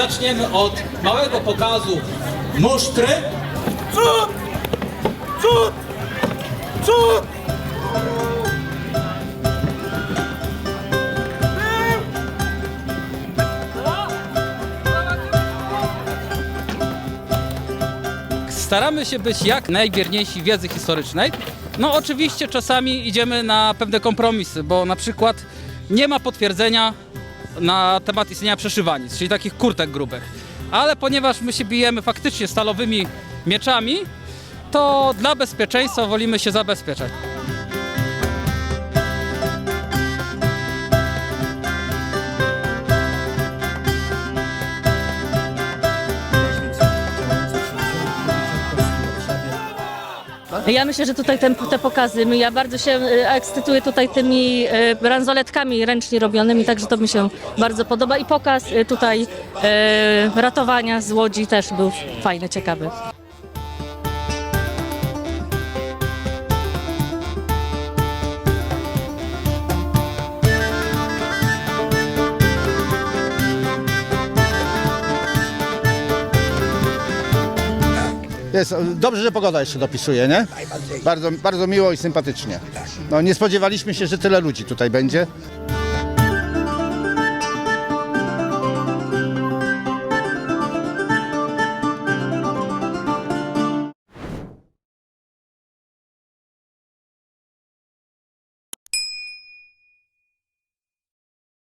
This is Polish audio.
zaczniemy od małego pokazu musztry. Cud! Cud! Cud! Staramy się być jak najwierniejsi wiedzy historycznej. No oczywiście czasami idziemy na pewne kompromisy, bo na przykład nie ma potwierdzenia na temat istnienia przeszywanic, czyli takich kurtek grubych. Ale ponieważ my się bijemy faktycznie stalowymi mieczami, to dla bezpieczeństwa wolimy się zabezpieczać. Ja myślę, że tutaj ten, te pokazy, ja bardzo się e, ekscytuję tutaj tymi e, bransoletkami ręcznie robionymi, także to mi się bardzo podoba i pokaz e, tutaj ratowania z łodzi też był fajny, ciekawy. Jest, dobrze, że pogoda jeszcze dopisuje, nie? Bardzo, bardzo miło i sympatycznie. No, nie spodziewaliśmy się, że tyle ludzi tutaj będzie.